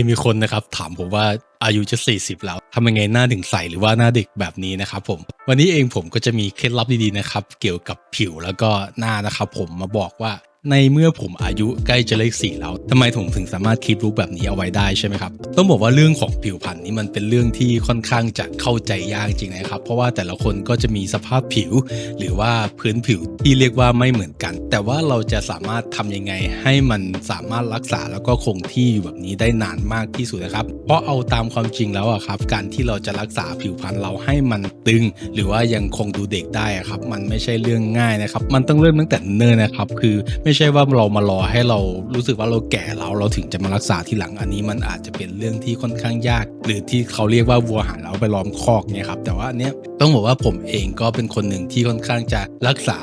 ยมีคนนะครับ ถามผมว่าอายุจะ 40 แล้วทำยังไงหน้าถึงใสหรือว่าหน้าเด็กแบบนี้นะครับผม วันนี้เองผมก็จะมีเคล็ดลับดีๆนะครับ เกี่ยวกับผิวแล้วก็หน้านะครับผมมาบอกว่าในเมื่อผมอายุใกล้จะเลขสี่แล้วทำไมผมถึงสามารถคีปรูปแบบนี้เอาไว้ได้ใช่ไหมครับ ต้องบอกว่าเรื่องของผิวพรรณนี้มันเป็นเรื่องที่ค่อนข้างจะเข้าใจยากจริงนะครับ เพราะว่าแต่ละคนก็จะมีสภาพผิว หรือว่าพื้นผิวที่เรียกว่าไม่เหมือนกัน แต่ว่าเราจะสามารถทำยังไงให้มันสามารถรักษาแล้วก็คงที่อยู่แบบนี้ได้นานมากที่สุดนะครับ เพราะเอาตามความจริงแล้วอะครับ การที่เราจะรักษาผิวพรรณเราให้มันตึง หรือว่ายังคงดูเด็กได้อะครับ มันไม่ใช่เรื่องง่ายนะครับ มันต้องเริ่มตั้งแต่เนิ่นนะครับ คือไม่ใช่ว่าเรามารอให้เรารู้สึกว่าเราแก่แล้วเราถึงจะมารักษาทีหลังอันนี้มันอาจจะเป็นเรื่องที่ค่อนข้างยาก หรือที่เขาเรียกว่าวัวหันแล้วไปล้อมคอกเนี่ยครับแต่ว่าอันเนี้ยต้องบอกว่าผมเองก็เป็นคนหนึ่งที่ค่อนข้างจะรักษา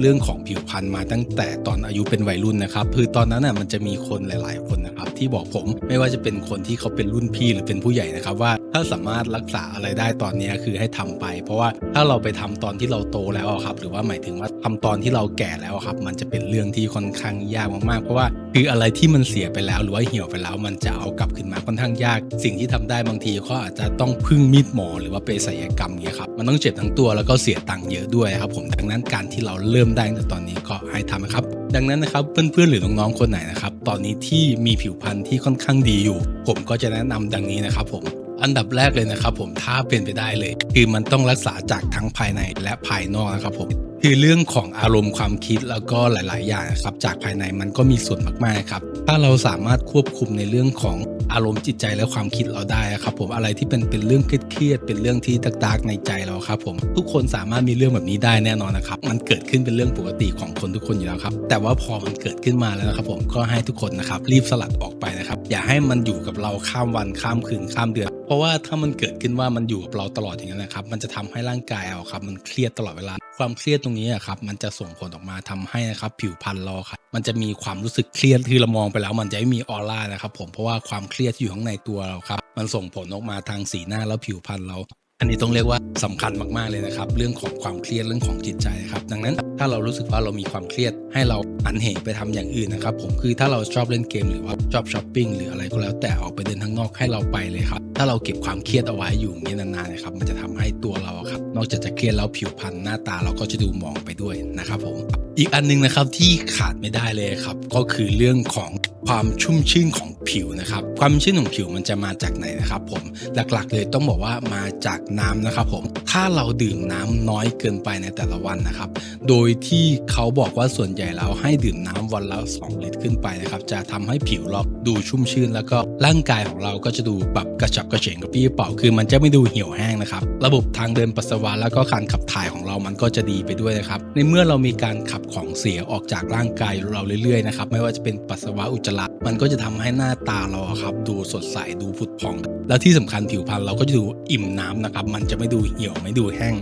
เรื่องของผิวพรรณมาตั้งแต่ตอนอายุเป็นวัยรุ่นนะครับคือตอนนั้นน่ะมันจะมีคนหลาย ๆ คนนะครับที่บอกผมไม่ว่าจะเป็นคนที่เขาเป็นรุ่นพี่หรือเป็นผู้ใหญ่นะครับว่า ถ้าสามารถรักษาอะไรได้ตอนนี้คือให้ทำไป เพราะว่าถ้าเราไปทำตอนที่เราโตแล้วครับ หรือว่าหมายถึงว่าทำตอนที่เราแก่แล้วครับ มันจะเป็นเรื่องที่ค่อนข้างยากมากๆ เพราะว่าคืออะไรที่มันเสียไปแล้ว หรือว่าเหี่ยวไปแล้ว มันจะเอากลับขึ้นมาค่อนข้างยาก สิ่งที่ทำได้บางทีก็อาจจะต้องพึ่งมีดหมอหรือว่าไปศัลยกรรมเงี้ยครับมันต้องเจ็บทั้งตัวแล้วก็เสียตังค์เยอะด้วยครับ ผมดังนั้นการที่เราเริ่มได้ในตอนนี้ก็ให้ทำนะครับดังนั้นนะครับเพื่อนๆหรือน้องๆคนไหนนะครับตอนนี้ที่มีผิวพรรณที่ค่อนข้างดีอยู่ ผมก็จะแนะนำดังนี้นะครับผม อันดับแรกเลยนะครับผมถ้าเป็นไปได้เลย คือมันต้องรักษาจากทั้งภายในและภายนอกนะครับผมคือเรื่องของอารมณ์ความคิดแล้วก็หลาย ๆ อย่างครับจากภายในมันก็มีส่วนมากๆครับ ถ้าเราสามารถควบคุมในเรื่องของอารมณ์จิตใจและความคิดเราได้ครับผมอะไรที่เป็นเป็นเรื่องเครียดเป็นเรื่องที่ตักๆในใจเราครับผมทุกคนสามารถมีเรื่องแบบนี้ได้แน่นอนนะครับ มันเกิดขึ้นเป็นเรื่องปกติของคนทุกคนอยู่แล้วครับ แต่ว่าพอมันเกิดขึ้นมาแล้วนะครับ ผมก็ให้ทุกคนนะครับรีบสลัดออกไปนะครับ อย่าให้มันอยู่กับเราข้ามวันข้ามคืนข้ามเดือนเพราะว่าถ้ามันเกิดขึ้นว่ามันอยู่กับเราตลอดอย่างนั้นนะครับ มันจะทำให้ร่างกายเราครับ มันเครียดตลอดเวลา ความเครียดตรงนี้อะครับ มันจะส่งผลออกมาทำให้นะครับ ผิวพรรณเราครับมันจะมีความรู้สึกเครียดที่เรามองไปแล้ว มันจะไม่มีออร่านะครับ ผมเพราะว่าความเครียดที่อยู่ข้างในตัวเราครับ มันส่งผลออกมาทางสีหน้าแล้วผิวพรรณเรา อันนี้ต้องเรียกว่าสำคัญมากๆเลยนะครับ เรื่องของความเครียดเรื่องของจิตใจครับ ดังนั้น ถ้าเรารู้สึกว่าเรามีความเครียดให้เราหันเหไปทำอย่างอื่นนะครับผมคือถ้าเราชอบเล่นเกมหรือว่าชอบช้อปปิ้งหรืออะไรก็แล้วแต่ออกไปเดินข้างนอกให้เราไปเลยครับ ถ้าเราเก็บความเครียดเอาไว้อยู่อย่างนี้นานๆนะครับมันจะทำให้ตัวเราครับนอกจากจะเครียดแล้วผิวพรรณหน้าตาเราก็จะดูมองไปด้วยนะครับผม อีกอันหนึงนะครับที่ขาดไม่ได้เลยครับ ก็คือเรื่องของความชุ่มชื่นของผิวนะครับ ความชุ่มชื่นของผิวมันจะมาจากไหนนะครับ ผมหลักๆ เลยต้องบอกว่ามาจากน้ำนะครับ ผมถ้าเราดื่มน้ำน้อยเกินไปในแต่ละวันนะครับ โดยที่เขาบอกว่าส่วนใหญ่แล้วให้ดื่มน้ำวันละ2ลิตรขึ้นไปนะครับ จะทำให้ผิวเราดูชุ่มชื่น แล้วก็ร่างกายของเราก็จะดูแบบกระฉับกระเฉงกระปี้เป๋าคือ มันจะไม่ดูเหี่ยวแห้งนะครับ ระบบทางเดินปัสสาวะแล้วก็การขับถ่ายของเรามันก็จะดีไปด้วยนะครับ ในเมื่อเรามีการขับของเสียออกจากร่างกายเราเรื่อยๆนะครับไม่ว่าจะเป็นปัสสาวะอุจจาระมันก็จะทำให้หน้าตาเราครับดูสดใสดูผุดผ่อง และที่สำคัญผิวพรรณเราก็จะดูอิ่มน้ำนะครับมันจะไม่ดูเหี่ยวไม่ดูแห้ง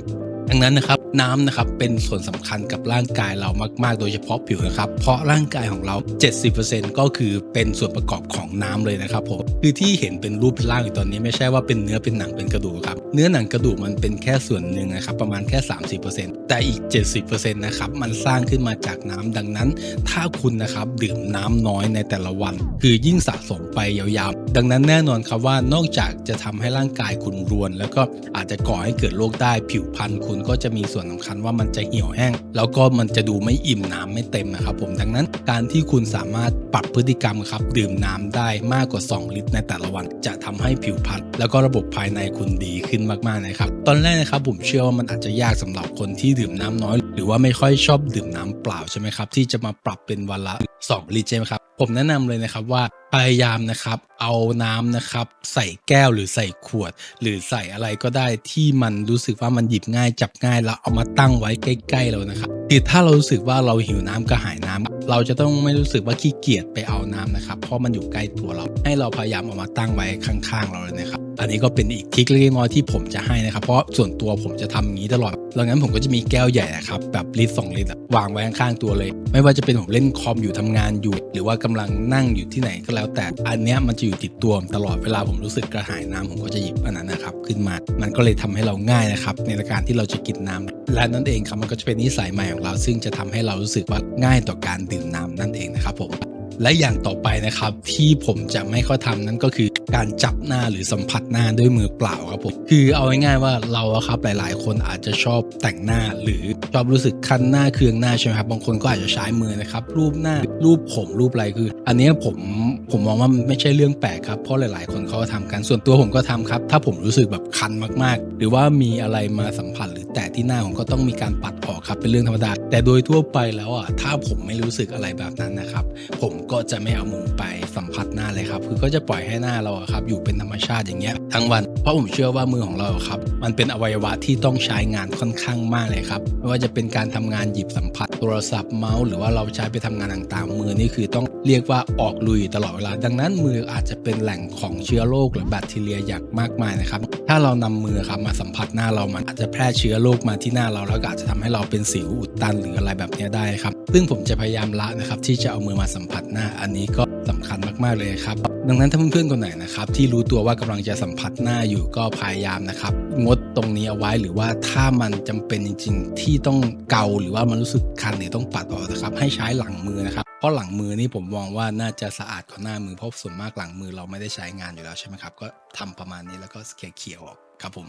ดังนั้นนะครับน้ำนะครับเป็นส่วนสำคัญกับร่างกายเรามาก ๆ โดยเฉพาะผิวนะครับ เพราะร่างกายของเรา 70%ก็คือเป็นส่วนประกอบของน้ำเลยนะครับผมคือที่เห็นเป็นรูปเป็นร่างอยู่ตอนนี้ไม่ใช่ว่าเป็นเนื้อเป็นหนังเป็นกระดูกครับเนื้อหนังกระดูกมันเป็นแค่ส่วนหนึ่งนะครับประมาณแค่ 30%แต่อีก 70%นะครับมันสร้างขึ้นมาจากน้ำดังนั้น ถ้าคุณนะครับดื่มน้ำน้อยในแต่ละวัน คือยิ่งสะสมไปยาวๆ ดังนั้นแน่นอนครับว่านอกจากจะทำให้ร่างกายคุณรวน แล้วก็อาจจะก่อให้เกิดโรคได้ผิวพรรณคุณก็จะมีส่วนสำคัญว่ามันจะเหี่ยวแห้ง แล้วก็มันจะดูไม่อิ่มน้ำไม่เต็มนะครับผมดังนั้นการที่คุณสามารถปรับพฤติกรรมครับดื่มน้ำได้มากกว่า 2 ลิตรในแต่ละวัน จะทำให้ผิวพรรณแล้วก็ระบบภายในคุณดีขึ้นมากๆนะครับตอนแรกนะครับผมเชื่อว่ามันอาจจะยากสำหรับคนที่ดื่มน้ำน้อย หรือว่าไม่ค่อยชอบดื่มน้ำเปล่าใช่ไหมครับที่จะมาปรับเป็นวันละ 2 ลิตรใช่ไหมครับผมแนะนำเลยนะครับว่าพยายามนะครับเอาน้ำนะครับ ใส่แก้วหรือใส่ขวด หรือใส่อะไรก็ได้ที่มันรู้สึกว่ามันหยิบง่ายจับง่ายแล้วเอามาตั้งไว้ใกล้ๆเรานะครับคือถ้าเรารู้สึกว่าเราหิวน้ำกระหายน้ำเราจะต้องไม่รู้สึกว่าขี้เกียจไปเอาน้ำนะครับ เพราะมันอยู่ใกล้ตัวเรา ให้เราพยายามเอามาตั้งไว้ข้างๆ เราเลยนะครับ อันนี้ก็เป็นอีกทิคเล็กน้อยที่ผมจะให้นะครับ เพราะส่วนตัวผมจะทำอย่างนี้ตลอดดังนั้นผมก็จะมีแก้วใหญ่ครับแบบลิตรสองลิตรวางไว้ข้างๆตัวเลย ไม่ว่าจะเป็นผมเล่นคอมอยู่ทำงานอยู่ หรือว่ากำลังนั่งอยู่ที่ไหนก็แล้วแต่อันเนี้ยมันจะอยู่ติดตัวตลอดเวลาผมรู้สึกกระหายน้ำผมก็จะหยิบอันนั้นนะครับขึ้นมา มันก็เลยทำให้เราง่ายนะครับในการที่เราจะกินน้ำและนั่นเองครับมันก็จะเป็นนิสัยใหม่ของเรา ซึ่งจะทำให้เรารู้สึกว่าง่ายต่อการดื่มน้ำนั่นเองนะครับผมและอย่างต่อไปนะครับที่ผมจะไม่ค่อยทำนั่นก็คือ การจับหน้าหรือสัมผัสหน้าด้วยมือเปล่าครับผมคือเอาง่ายๆว่าเราอะครับหลาย ๆ คนอาจจะชอบแต่งหน้าหรือชอบรู้สึกคันหน้าเคืองหน้าใช่ไหมครับบางคนก็อาจจะใช้มือนะครับรูปหน้ารูปผมรูปอะไรคือ อันนี้ผมผมมองว่ามันไม่ใช่เรื่องแปลกครับเพราะหลาย ๆ คนเขาก็ทำกันส่วนตัวผมก็ทำครับ ถ้าผมรู้สึกแบบคันมากๆ หรือว่ามีอะไรมาสัมผัสหรือแตะที่หน้าผมก็ต้องมีการปัดออกครับเป็นเรื่องธรรมดา แต่โดยทั่วไปแล้วอะถ้าผมไม่รู้สึกอะไรแบบนั้นนะครับ ผมก็จะไม่เอามือไปสัมผัสหน้าเลยครับ คือก็จะปล่อยให้หน้าเราครับอยู่เป็นธรรมชาติอย่างเงี้ยทั้งวัน เพราะผมเชื่อว่ามือของเราครับ มันเป็นอวัยวะที่ต้องใช้งานค่อนข้างมากเลยครับไม่ว่าจะเป็นการทำงานหยิบสัมผัสโทรศัพท์เมาส์หรือว่าเราใช้ไปทำงานต่างๆ มือนี่คือต้องเรียกว่าออกลุยตลอดเวลา ดังนั้นมืออาจจะเป็นแหล่งของเชื้อโรคหรือแบคทีเรียอย่างมากมายนะครับ ถ้าเรานำมือครับมาสัมผัสหน้าเรามันอาจจะแพร่เชื้อโรคมาที่หน้าเราแล้วก็อาจจะทำให้เราเป็นสิวอุดตันหรืออะไรแบบนี้ได้ครับ ซึ่งผมจะพยายามละนะครับที่จะเอามือมาสัมผัสหน้าอันนี้ก็สำคัญมากๆเลยครับดังนั้นถ้าเพื่อนๆคนไหนนะครับที่รู้ตัวว่ากำลังจะสัมผัสหน้าอยู่ก็พยายามนะครับงดตรงนี้เอาไว้หรือว่าถ้ามันจำเป็นจริง ๆ ที่ต้องเกาหรือว่ามันรู้สึกคันเนี่ยต้องปัดออกนะครับให้ใช้หลังมือนะครับ เพราะหลังมือนี่ผมมองว่าน่าจะสะอาดกว่าหน้ามือเพราะส่วนมากหลังมือเราไม่ได้ใช้งานอยู่แล้วใช่ไหมครับ ก็ทำประมาณนี้แล้วก็เขี่ยๆออกครับผม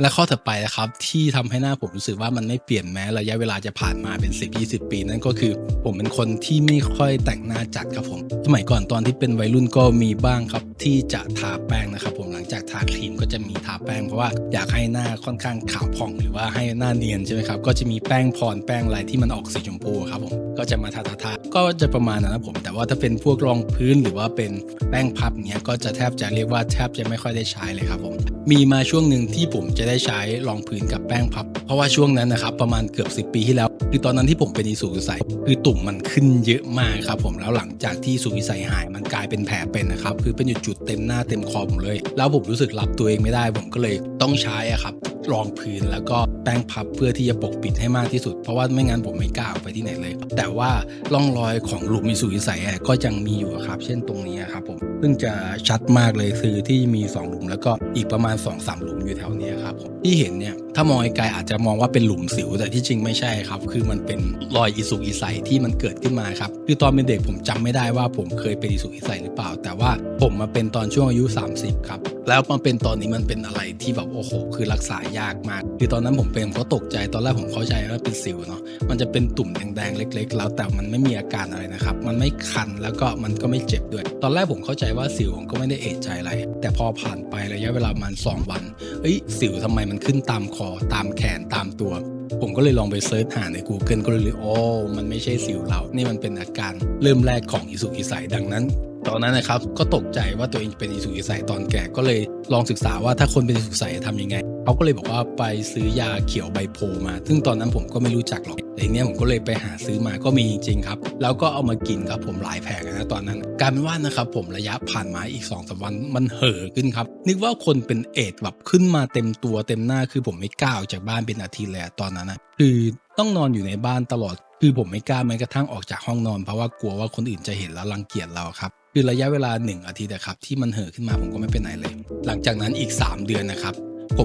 และข้อถัดไปนะครับที่ทำให้หน้าผมรู้สึกว่ามันไม่เปลี่ยนแม้ระยะเวลาจะผ่านมาเป็น 10 20 ปี นั่นก็คือ ผมเป็นคนที่ไม่ค่อยแต่งหน้าจัดครับผม สมัยก่อนตอนที่เป็นวัยรุ่นก็มีบ้างครับที่จะทาแป้งนะครับ ผมหลังจากทาครีมก็จะมีทาแป้งเพราะว่าอยากให้หน้าค่อนข้างขาวผ่องหรือว่าให้หน้าเนียนใช่ไหมครับก็จะมีแป้งพรแป้งอะไรที่มันออกสีชมพูครับผมก็จะมาทาทาทาก็จะประมาณนั้นนะผม แต่ว่าถ้าเป็นพวกรองพื้นหรือว่าเป็นแป้งพับเนี้ยก็จะแทบจะเรียกว่าแทบจะไม่ค่อยได้ใช้เลยครับผมมีมาช่วงหนึ่งที่ผมจะได้ใช้รองพื้นกับแป้งพับ เพราะว่าช่วงนั้นนะครับประมาณเกือบ 10 ปีที่แล้ว คือตอนนั้นที่ผมเป็นอิสุกอิสัยคือตุ่มมันขึ้นเยอะมากครับผมแล้วหลังจากที่สุกอิสัยหายมันกลายเป็นแผลเป็นนะครับคือเป็นจุดๆเต็มหน้าเต็มคอผมเลย แล้วผมรู้สึกรับตัวเองไม่ได้ผมก็เลยต้องใช้อะครับ รองพื้น แล้วก็แป้งพับเพื่อที่จะปกปิดให้มากที่สุด เพราะว่าไม่งั้นผมไม่กล้าออกไปที่ไหนเลย แต่ว่าร่องรอยของหลุมมิสุกอิสัยก็ยังมีอยู่ครับ เช่นตรงนี้ครับผมซึ่งจะชัดมากเลยคือที่มีสองหลุม แล้วก็อีกประมาณ2อสหลุมอยู่แถวนี้ครับที่เห็นเนี่ย ถ้ามองไกลๆอาจจะมองว่าเป็นหลุมสิวแต่ที่จริงไม่ใช่ครับ คือมันเป็นรอยอิสุกอิใสที่มันเกิดขึ้นมาครับคือตอนเป็นเด็กผมจำไม่ได้ว่าผมเคยเป็นอิสุกอิใสหรือเปล่า แต่ว่าผมมาเป็นตอนช่วงอายุ 30ครับแล้วมาเป็นตอนนี้มันเป็นอะไรที่แบบโอ้โหคือรักษายากมาก คือตอนนั้นผมเป็นผมก็ตกใจตอนแรกผมเข้าใจว่าเป็นสิวเนาะมันจะเป็นตุ่มแดงๆเล็ก ๆ แล้วแต่มันไม่มีอาการอะไรนะครับ มันไม่คันแล้วก็มันก็ไม่เจ็บด้วย ตอนแรกผมเข้าใจว่าสิวผมก็ไม่ได้เอะใจอะไร แต่พอผ่านไประยะเวลาประมัน2วันเอ้ยสิวทำไมมันขึ้นตามคอตามแขนตามตัว ผมก็เลยลองไปเซิร์ชหาใน Google ก็เลยรู้โอ้มันไม่ใช่สิวเรา นี่มันเป็นอาการเริ่มแรกของอิสุกอิสัยดังนั้นตอนนั้นนะครับก็ตกใจว่าตัวเองเป็นอิสุกอิสัยตอนแก่ก็เลยลองศึกษาว่าถ้าคนเป็นอิสุกอิสัยทำยังไง เขาก็เลยบอกว่าไปซื้อยาเขียวใบโพมา ซึ่งตอนนั้นผมก็ไม่รู้จักหรอกแต่เนี้ยผมก็เลยไปหาซื้อมาก็มีจริงๆครับ แล้วก็เอามากินครับผมหลายแผงนะตอนนั้นกลารเป็นว่านะครับผมระยะผ่านมาอีก2อสวันมันเห่อขึ้นครับ นึกว่าคนเป็นเอดแบบขึ้นมาเต็มตัวเต็มหน้าคือผมไม่กล้าออกจากบ้านเป็นอาทิตย์เลยอะตอนนั้นนะคือต้องนอนอยู่ในบ้านตลอด คือผมไม่กล้าแม้กระทั่งออกจากห้องนอนเพราะว่ากลัวว่าคนอื่นจะเห็นแล้วรังเกียจเราครับคือระยะเวลา 1 อาทิตย์นะครับที่มันเห่อขึ้นมาผมก็ไม่เป็นไหนเลย หลังจากนั้นอีก 3 เดือนนะครับ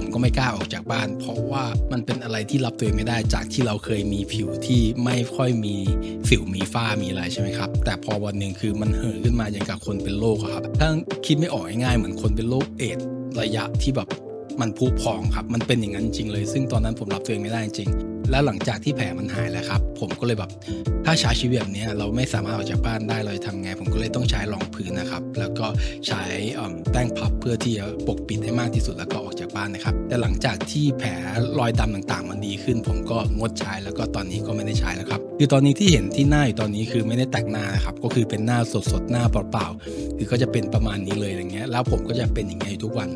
ผมก็ไม่กล้าออกจากบ้าน เพราะว่ามันเป็นอะไรที่รับตัวเองไม่ได้จากที่เราเคยมีผิวที่ไม่ค่อยมีสิวมีฝ้ามีอะไรใช่ไหมครับ แต่พอวันหนึ่งคือมันเห่อขึ้นมาอย่างกับคนเป็นโรคครับถ้าคิดไม่ออกง่ายๆเหมือนคนเป็นโรคเอดระยะที่แบบมันพุพองครับ มันเป็นอย่างนั้นจริงเลย ซึ่งตอนนั้นผมรับตัวเองไม่ได้จริง แล้วหลังจากที่แผลมันหายแล้วครับ ผมก็เลยแบบถ้าใช้ชีวิตแบบนี้เราไม่สามารถออกจากบ้านได้เราจะทำไง ผมก็เลยต้องใช้รองพื้นนะครับ แล้วก็ใช้แป้งพับเพื่อที่จะปกปิดให้มากที่สุดแล้วก็ออกจากบ้านนะครับ แต่หลังจากที่แผลรอยดำต่างๆ มันดีขึ้น ผมก็งดใช้แล้วก็ตอนนี้ก็ไม่ได้ใช้แล้วครับ คือตอนนี้ที่เห็นที่หน้าอยู่ตอนนี้คือไม่ได้แต่งหน้านะครับก็คือเป็นหน้าสดๆหน้าเปล่าๆคือก็จะเป็นประมาณนี้เลยอย่างเงี้ยแล้วผมก็จะเป็นอย่างเงี้ยทุกวัน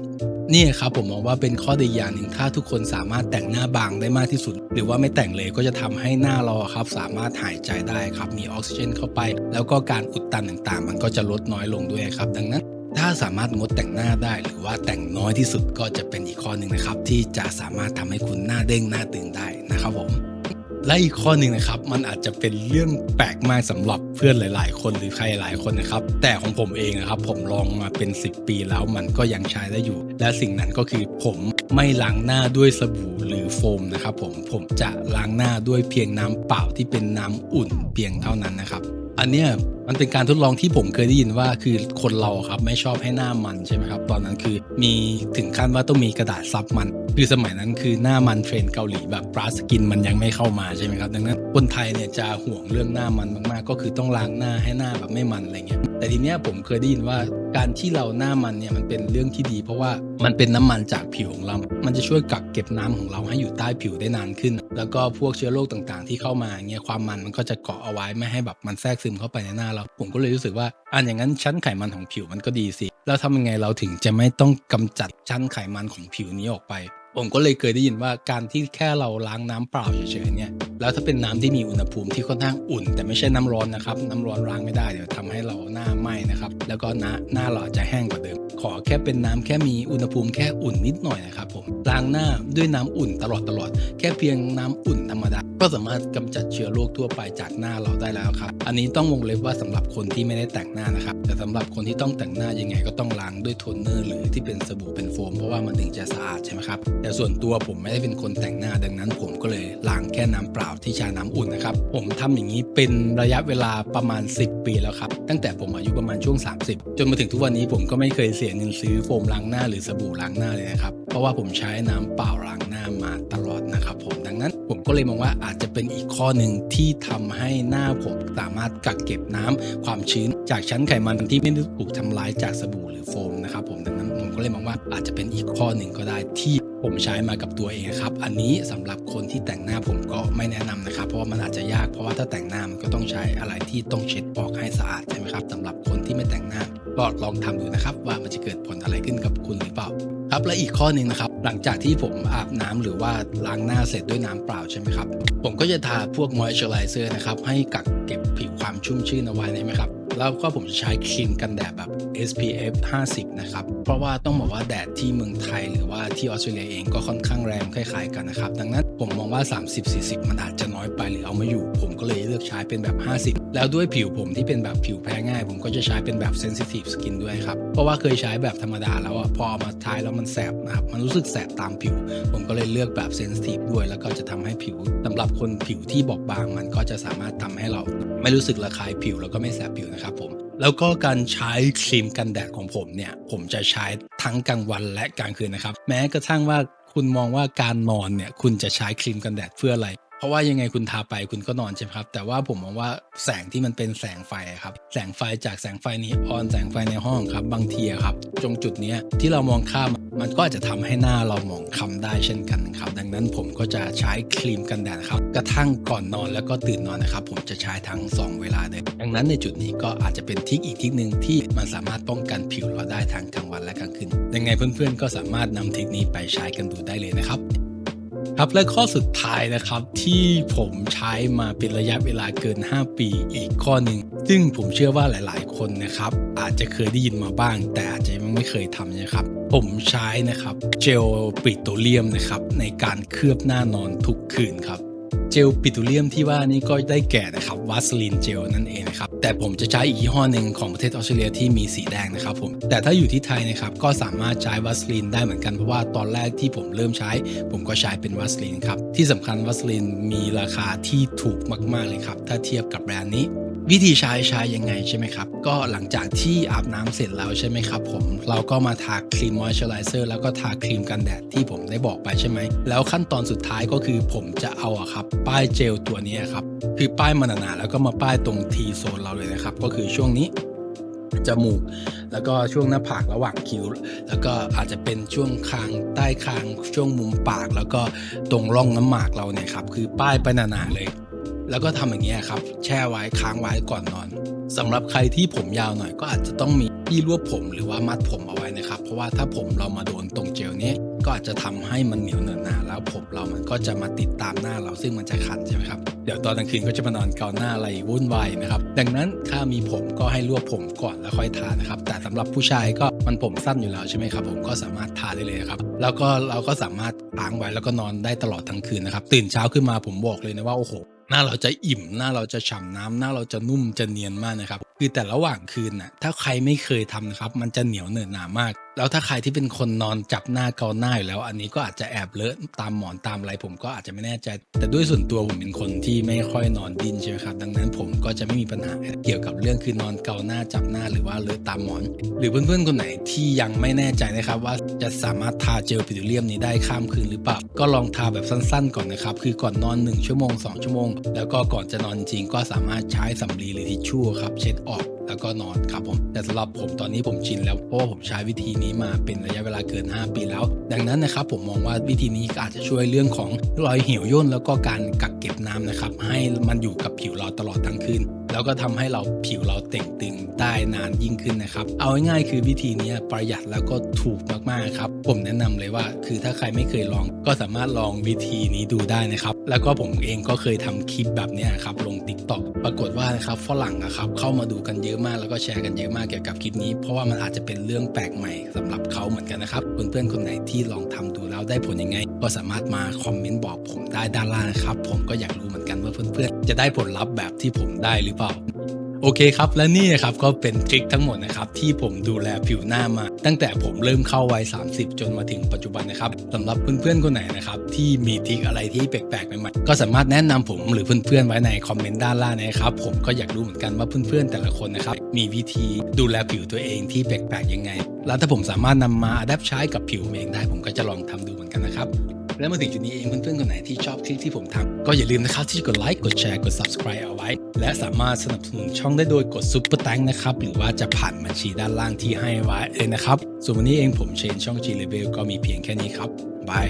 นี่ครับผมมองว่าเป็นข้อดีอย่างหนึ่งถ้าทุกคนสามารถแต่งหน้าบางได้มากที่สุด หรือว่าไม่แต่งเลยก็จะทำให้หน้าเราครับสามารถหายใจได้ครับมีออกซิเจนเข้าไป แล้วก็การอุดตันต่างๆ มันก็จะลดน้อยลงด้วยครับ ดังนั้นถ้าสามารถงดแต่งหน้าได้หรือว่าแต่งน้อยที่สุดก็จะเป็นอีกข้อหนึ่งนะครับ ที่จะสามารถทำให้คุณหน้าเด้งหน้าตึงได้นะครับผม และอีกข้อหนึ่งนะครับ มันอาจจะเป็นเรื่องแปลกมากสำหรับเพื่อนหลาย ๆ คนหรือใครหลายคนนะครับ แต่ของผมเองนะครับ ผมลองมาเป็น 10 ปีแล้วมันก็ยังใช้ได้อยู่ และสิ่งนั้นก็คือผมไม่ล้างหน้าด้วยสบู่หรือโฟมนะครับ ผมผมจะล้างหน้าด้วยเพียงน้ำเปล่าที่เป็นน้ำอุ่นเพียงเท่านั้นนะครับ อันเนี้ยมันเป็นการทดลองที่ผมเคยได้ยินว่าคือคนเราครับไม่ชอบให้หน้ามันใช่ไหมครับ ตอนนั้นคือ มีถึงขั้นว่าต้องมีกระดาษซับมัน คือสมัยนั้นคือหน้ามันเทรนเกาหลีแบบปลาสกินมันยังไม่เข้ามาใช่ไหมครับดังนั้นคนไทยเนี่ยจะห่วงเรื่องหน้ามันมากๆ ก็คือต้องล้างหน้าให้หน้าแบบไม่มันอะไรเงี้ยแต่ทีเนี้ยผมเคยได้ยินว่าการที่เราหน้ามันเนี่ยมันเป็นเรื่องที่ดี เพราะว่ามันเป็นน้ำมันจากผิวของเรา มันจะช่วยกักเก็บน้ำของเราให้อยู่ใต้ผิวได้นานขึ้น แล้วก็พวกเชื้อโรคต่างๆ ที่เข้ามาเงี้ยความมันมันก็จะเกาะเอาไว้ไม่ให้แบบมันแทรกซึมเข้าไปในหน้าเรา ผมก็เลยรู้สึกว่าอันอย่างนั้นชั้นไขมันของผิวมันก็ดีสิ แล้วทำยังไงเราถึงจะไม่ต้องกำจัดชั้นไขมันของผิวนี้ออกไป ผมก็เลยเคยได้ยินว่าการที่แค่เราล้างน้ำเปล่าเฉยๆเนี่ย แล้วถ้าเป็นน้ำที่มีอุณหภูมิที่ค่อนข้างอุ่น แต่ไม่ใช่น้ำร้อนนะครับ น้ำร้อนล้างไม่ได้เดี๋ยวทำให้เราหน้าไหม้นะครับ แล้วก็หน้าหน้าเราอจะแห้งกว่าเดิม ขอแค่เป็นน้ำแค่มีอุณหภูมิแค่อุ่นนิดหน่อยนะครับผมล้างหน้าด้วยน้ำอุ่นตลอดตลอด แค่เพียงน้ำอุ่นธรรมดา ก็สามารถกำจัดเชื้อโรคทั่วไปจากหน้าเราได้แล้วครับ อันนี้ต้องวงเล็บว่าสำหรับคนที่ไม่ได้แต่งหน้านะครับ แต่สำหรับคนที่ต้องแต่งหน้ายังไงก็ต้องล้างด้วยโทนเนอร์หรือที่เป็นสบู่เป็นโฟมเพราะว่ามันถึงจะสะอาดใช่ไหมครับแต่ส่วนตัวผมไม่ได้เป็นคนแต่งหน้าดังนั้น ผมก็เลยล้างแค่น้ำเปล่าที่ช้น้ำอุ่นนะครับ ผมทำอย่างนี้เป็นระยะเวลาประมาณ 10 ปีแล้วครับ ตั้งแต่ผมอายุประมาณช่วง 30 จนมาถึงทุกวันนี้ผมก็ไม่เคยเสียเงินซื้อโฟมล้างหน้าหรือสบู่ล้างหน้าเลยนะครับ เพราะว่าผมใช้น้ำเปล่าล้างหน้ามาตลอดนะครับ ผมดังนั้นผมก็เลยมองว่าอาจจะเป็นอีกข้อหนึ่งที่ทำให้หน้าผมสามารถกักเก็บน้ำความชื้น จากชั้นไขมันที่ไม่ได้ถูกทำลายจากสบู่หรือโฟมนะครับผมดังนั้นผมก็เลยมองว่าอาจจะเป็นอีกข้อหนึ่งก็ได้ที่ ผมใช้มากับตัวเองครับ อันนี้สำหรับคนที่แต่งหน้าผมก็ไม่แนะนำนะครับ เพราะว่ามันอาจจะยาก เพราะว่าถ้าแต่งหน้ามันก็ต้องใช้อะไรที่ต้องเช็ดออกให้สะอาดใช่ไหมครับสำหรับคนที่ไม่แต่งหน้า ก็ลองทำดูนะครับ ว่ามันจะเกิดผลอะไรขึ้นกับคุณหรือเปล่าครับและอีกข้อหนึ่งนะครับ หลังจากที่ผมอาบน้ำหรือว่าล้างหน้าเสร็จด้วยน้ำเปล่าใช่ไหมครับ ผมก็จะทาพวกมอยเจอไรเซอร์นะครับให้กักเก็บผิวความชุ่มชื่นเอาไว้ใช่ไหมครับ แล้วก็ผมจะใช้ครีมกันแดดแบบ SPF 50 นะครับ เพราะว่าต้องบอกว่าแดดที่เมืองไทยหรือว่าที่ออสเตรเลียเองก็ค่อนข้างแรงคล้ายๆกันนะครับ ดังนั้นผมมองว่า 30-40 มันอาจจะน้อยไปหรือเอาไม่อยู่ ผมก็เลยเลือกใช้เป็นแบบ 50 แล้วด้วยผิวผมที่เป็นแบบผิวแพ้ง่าย ผมก็จะใช้เป็นแบบ sensitive skin ด้วยครับ เพราะว่าเคยใช้แบบธรรมดาแล้วอะพอเอามาใช้แล้วมันแสบนะครับ มันรู้สึกแสบตามผิว ผมก็เลยเลือกแบบ sensitive ด้วย แล้วก็จะทำให้ผิวสำหรับคนผิวที่บอบบางมันก็จะสามารถทำให้เรา ไม่รู้สึกระคายผิวแล้วก็ไม่แสบผิวนะครับผมแล้วก็การใช้ครีมกันแดดของผมเนี่ยผมจะใช้ทั้งกลางวันและกลางคืนนะครับ แม้กระทั่งว่าคุณมองว่าการนอนเนี่ยคุณจะใช้ครีมกันแดดเพื่ออะไร เพราะว่ายังไงคุณทาไปคุณก็นอนใช่ไหมครับ แต่ว่าผมมองว่าแสงที่มันเป็นแสงไฟครับ แสงไฟจากแสงไฟนีออนแสงไฟในห้องครับ บางทีครับตรงจุดนี้ที่เรามองข้ามมันก็อาจจะทำให้หน้าเราหมองคล้ำได้เช่นกันครับ ดังนั้นผมก็จะใช้ครีมกันแดดครับ กระทั่งก่อนนอนแล้วก็ตื่นนอนนะครับ ผมจะใช้ทั้ง 2 เวลาเลยดังนั้นในจุดนี้ก็อาจจะเป็นทริคอีกทริคหนึ่งที่มันสามารถป้องกันผิวเราได้ทั้งกลางวันและกลางคืนยังไงเพื่อนๆก็สามารถนำทริคนี้ไปใช้กันดูได้เลยนะครับ ครับและข้อสุดท้ายนะครับที่ผมใช้มาเป็นระยะเวลาเกิน 5 ปีอีกข้อหนึ่งซึ่งผมเชื่อว่าหลายๆ คนนะครับอาจจะเคยได้ยินมาบ้าง แต่อาจจะยังไม่เคยทำนะครับ ผมใช้นะครับเจลปิโตรเลียมนะครับในการเคลือบหน้านอนทุกคืนครับ เจลปิโตรเลียมที่ว่านี่ก็ได้แก่นะครับวัสลินเจลนั่นเองนะครับแต่ผมจะใช้อีกยี่ห้อหนึ่งของประเทศออสเตรเลียที่มีสีแดงนะครับผมแต่ถ้าอยู่ที่ไทยนะครับก็สามารถใช้วัสลินได้เหมือนกันเพราะว่าตอนแรกที่ผมเริ่มใช้ ผมก็ใช้เป็นวัสลินครับที่สำคัญวัสลินมีราคาที่ถูกมากๆเลยครับถ้าเทียบกับแบรนด์นี้ วิธีใช้ใช้ยังไงใช่ไหมครับ ก็หลังจากที่อาบน้ำเสร็จแล้วใช่ไหมครับผม เราก็มาทาครีมมอยส์เจอไรเซอร์แล้วก็ทาครีมกันแดดที่ผมได้บอกไปใช่ไหม แล้วขั้นตอนสุดท้ายก็คือผมจะเอาอะครับ ป้ายเจลตัวนี้ครับ คือป้ายมันหนาๆแล้วก็มาป้ายตรงทีโซนเราเลยนะครับ ก็คือช่วงนี้จมูก แล้วก็ช่วงหน้าผากระหว่างคิ้ว แล้วก็อาจจะเป็นช่วงคางใต้คางช่วงมุมปาก แล้วก็ตรงร่องน้ำหมากเราเนี่ยครับคือป้ายไปหนาๆเลย แล้วก็ทำอย่างเงี้ยครับ แช่ไว้ค้างไว้ก่อนนอนสำหรับใครที่ผมยาวหน่อยก็อาจจะต้องมีที่รวบผมหรือว่ามัดผมเอาไว้นะครับ เพราะว่าถ้าผมเรามาโดนตรงเจลนี้ก็อาจจะทำให้มันเหนียวเหนอะหนาแล้วผมเรามันก็จะมาติดตามหน้าเราซึ่งมันจะคันใช่ไหมครับเดี๋ยวตอนกลางคืนก็จะมานอนเกาหน้าอะไรวุ่นวายนะครับดังนั้นถ้ามีผมก็ให้รวบผมก่อนแล้วค่อยทานะครับแต่สำหรับผู้ชายก็มันผมสั้นอยู่แล้วใช่ไหมครับผมก็สามารถทาได้เลยครับแล้วก็เราก็สามารถค้างไว้แล้วก็นอนได้ตลอดทั้งคืนนะครับตื่นเช้าขึ้นมาผมบอกเลยนะว่าโอ้โห หน้าเราจะอิ่มหน้าเราจะฉ่ำน้ำหน้าเราจะนุ่มจะเนียนมากนะครับ คือแต่ระหว่างคืนน่ะถ้าใครไม่เคยทำนะครับ มันจะเหนียวเหนอะหนามาก แล้วถ้าใครที่เป็นคนนอนจับหน้าเกาหน้าอยู่แล้ว อันนี้ก็อาจจะแอบเลอะตามหมอนตามอะไรผมก็อาจจะไม่แน่ใจ แต่ด้วยส่วนตัวผมเป็นคนที่ไม่ค่อยนอนดิ้นใช่ไหมครับ ดังนั้นผมก็จะไม่มีปัญหาเกี่ยวกับเรื่องคือนอนเกาหน้าจับหน้าหรือว่าเลอะตามหมอน หรือเพื่อนๆคนไหนที่ยังไม่แน่ใจนะครับ ว่าจะสามารถทาเจลปิโตรเลียมนี้ได้ข้ามคืนหรือเปล่าก็ลองทาแบบสั้นๆ ก่อนนะครับคือก่อนนอน 1 ชั่วโมง 2 ชั่วโมง แล้วก็ก่อนจะนอนจริงก็สามารถใช้สำลีหรือทิชชู่ครับเช็ดออก แล้วก็นอนครับผม แต่สำหรับผมตอนนี้ผมชินแล้วเพราะว่าผมใช้วิธีนี้มาเป็นระยะเวลาเกิน 5 ปีแล้ว ดังนั้นนะครับผมมองว่าวิธีนี้อาจจะช่วยเรื่องของรอยเหี่ยวย่นแล้วก็การกักเก็บน้ำนะครับให้มันอยู่กับผิวเราตลอดทั้งคืน แล้วก็ทำให้เราผิวเราเต่งตึงได้นานยิ่งขึ้นนะครับ เอาง่ายๆคือวิธีนี้ประหยัดแล้วก็ถูกมากๆครับ ผมแนะนำเลยว่า คือถ้าใครไม่เคยลองก็สามารถลองวิธีนี้ดูได้นะครับ แล้วก็ผมเองก็เคยทำคลิปแบบนี้ครับลง t ิ k t o k ปรากฏว่านะครับฝรั่งนะครับเข้ามาดูกันเยอะมากแล้วก็แชร์กันเยอะมากเกี่ยวกับคลิปนี้ เพราะว่ามันอาจจะเป็นเรื่องแปลกใหม่สำหรับเขาเหมือนกันนะครับเพื่อนๆคนไหนที่ลองทำดูแล้วได้ผลยังไง ก็สามารถมาคอมเมนต์บอกผมได้ด้านล่างนะครับ ผมก็อยากรู้เหมือนกันว่าเพื่อนๆ จะได้ผลลัพธ์แบบที่ผมได้หรือเปล่า โอเคครับ และนี่นะครับก็เป็นทริคทั้งหมดนะครับ ที่ผมดูแลผิวหน้ามา ตั้งแต่ผมเริ่มเข้าวัย 30 จนมาถึงปัจจุบันนะครับสำหรับเพื่อนๆคนไหนนะครับที่มีทริคอะไรที่แปลกๆใหม่ๆก็สามารถแนะนำผมหรือเพื่อนๆไว้ในคอมเมนต์ด้านล่างนะครับผมก็อยากรู้เหมือนกันว่าเพื่อนๆแต่ละคนนะครับมีวิธีดูแลผิวตัวเองที่แปลกๆยังไง แล้วถ้าผมสามารถนำมาอัดแอปใช้กับผิวเองได้ ผมก็จะลองทำดูเหมือนกันนะครับ และมาถึงจุดนี้เองเพื่อนๆคนไหนที่ชอบคลิปที่ผมทำก็อย่าลืมนะครับที่จะกดไลค์กดแชร์กด subscribe เอาไว้ และสามารถสนับสนุนช่องได้โดยกด Super t h a n k นะครับหรือว่าจะผ่านบัญชีด้านล่างที่ให้ไว้เลยนะครับส่วนวันนี้เองผมเชนช่อง G Level ก็มีเพียงแค่นี้ครับบาย